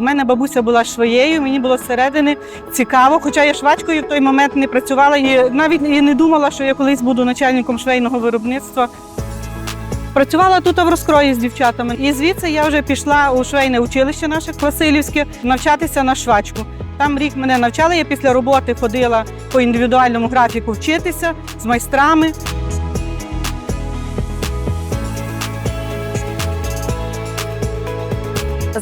У мене бабуся була швоєю, мені було зсередини цікаво, хоча я швачкою в той момент не працювала і навіть і не думала, що я колись буду начальником швейного виробництва. Працювала тут в розкрої з дівчатами. І звідси я вже пішла у швейне училище наше Васильівське навчатися на швачку. Там рік мене навчали, я після роботи ходила по індивідуальному графіку вчитися з майстрами.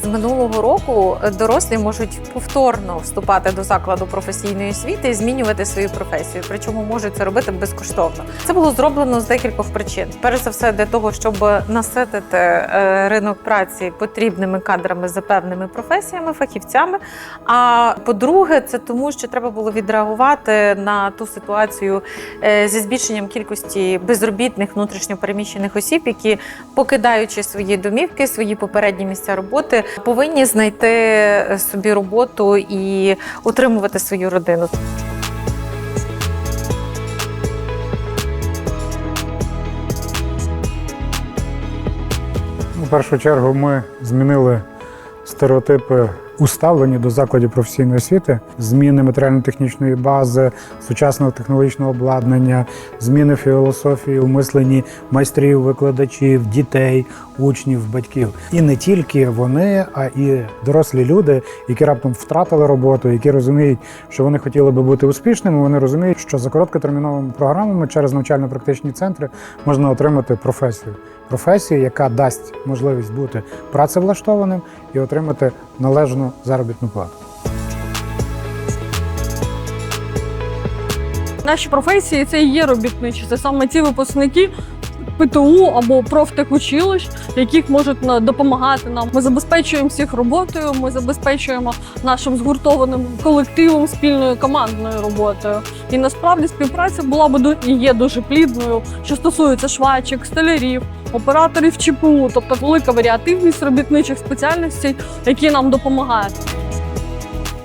Минулого року дорослі можуть повторно вступати до закладу професійної освіти і змінювати свою професію. Причому можуть це робити безкоштовно. Це було зроблено з декількох причин. Перш за все, для того, щоб наситити е, ринок праці потрібними кадрами за певними професіями, фахівцями. А по-друге, це тому, що треба було відреагувати на ту ситуацію е, зі збільшенням кількості безробітних внутрішньопереміщених осіб, які покидаючи свої домівки, свої попередні місця роботи, повинні знайти собі роботу і утримувати свою родину. У першу чергу ми змінили стереотипи уставлені до закладів професійної освіти, зміни матеріально-технічної бази, сучасного технологічного обладнання, зміни філософії у майстрів, викладачів, дітей, учнів, батьків. І не тільки вони, а і дорослі люди, які раптом втратили роботу, які розуміють, що вони хотіли би бути успішними. Вони розуміють, що за короткотерміновими програмами через навчально-практичні центри можна отримати професію. Професію, яка дасть можливість бути працевлаштованим і отримати належну заробітну плату. Наші професії це і є робітничі. Це саме ті випускники ПТУ або профтехучилищ, яких можуть допомагати нам. Ми забезпечуємо всіх роботою. Ми забезпечуємо нашим згуртованим колективом спільною командною роботою. І насправді співпраця була б і є дуже плідною, що стосується швачок, столярів, операторів ЧПУ, тобто велика варіативність робітничих спеціальностей, які нам допомагають.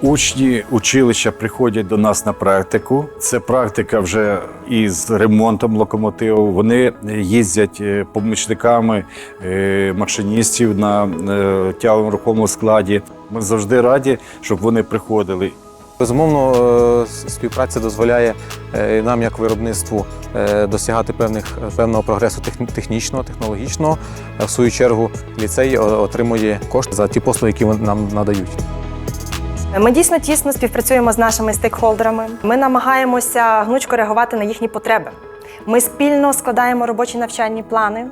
Учні училища приходять до нас на практику. Це практика вже із ремонтом локомотиву. Вони їздять е, помічниками е, машиністів на е, тяговому рухомому складі. Ми завжди раді, щоб вони приходили. Безумовно, співпраця дозволяє нам, як виробництву, досягати певних, певного прогресу техні- технічного, технологічного. В свою чергу, ліцей отримує кошти за ті послуги, які вони нам надають. Ми дійсно тісно співпрацюємо з нашими стейкхолдерами. Ми намагаємося гнучко реагувати на їхні потреби. Ми спільно складаємо робочі навчальні плани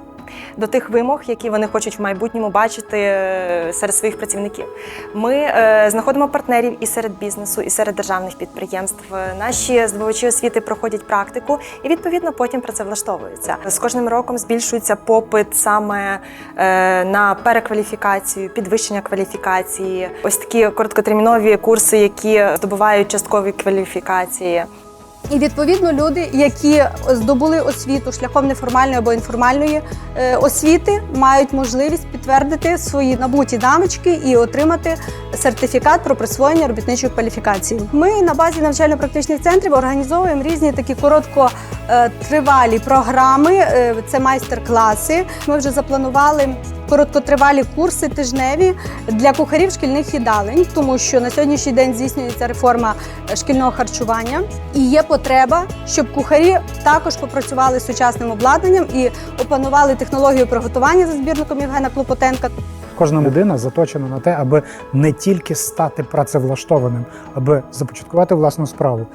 до тих вимог, які вони хочуть в майбутньому бачити е, серед своїх працівників. Ми е, знаходимо партнерів і серед бізнесу, і серед державних підприємств. Е, Наші здобувачі освіти проходять практику і відповідно потім працевлаштовуються. З кожним роком збільшується попит саме на перекваліфікацію, підвищення кваліфікації, ось такі короткотермінові курси, які здобувають часткові кваліфікації. І відповідно люди, які здобули освіту шляхом неформальної або інформальної е, освіти, мають можливість підтвердити свої набуті навички і отримати сертифікат про присвоєння робітничої кваліфікації. Ми на базі навчально-практичних центрів організовуємо різні такі короткотривалі програми. е, Це майстер-класи. Ми вже запланували. Короткотривалі курси тижневі для кухарів шкільних їдалень, тому що на сьогоднішній день здійснюється реформа е, шкільного харчування, і є потреба, щоб кухарі також попрацювали з сучасним обладнанням і опанували технологію приготування за збірником Євгена Клопотенка. Кожна людина заточена на те, аби не тільки стати працевлаштованим, аби започаткувати власну справу,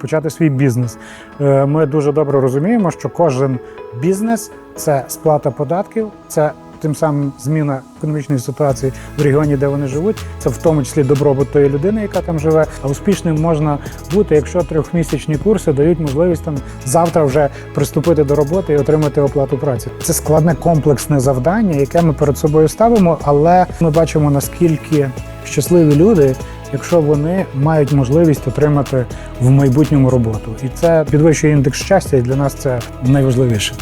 почати свій бізнес. Е, Ми дуже добре розуміємо, що кожен бізнес це сплата податків, це тим самим зміна економічної ситуації в регіоні, де вони живуть. Це в тому числі добробут тої людини, яка там живе. А успішним можна бути, якщо трьохмісячні курси дають можливість там завтра вже приступити до роботи і отримати оплату праці. Це складне комплексне завдання, яке ми перед собою ставимо, але ми бачимо наскільки щасливі люди. Якщо вони мають можливість отримати в майбутньому роботу, і це підвищує індекс щастя, і для нас це найважливіше.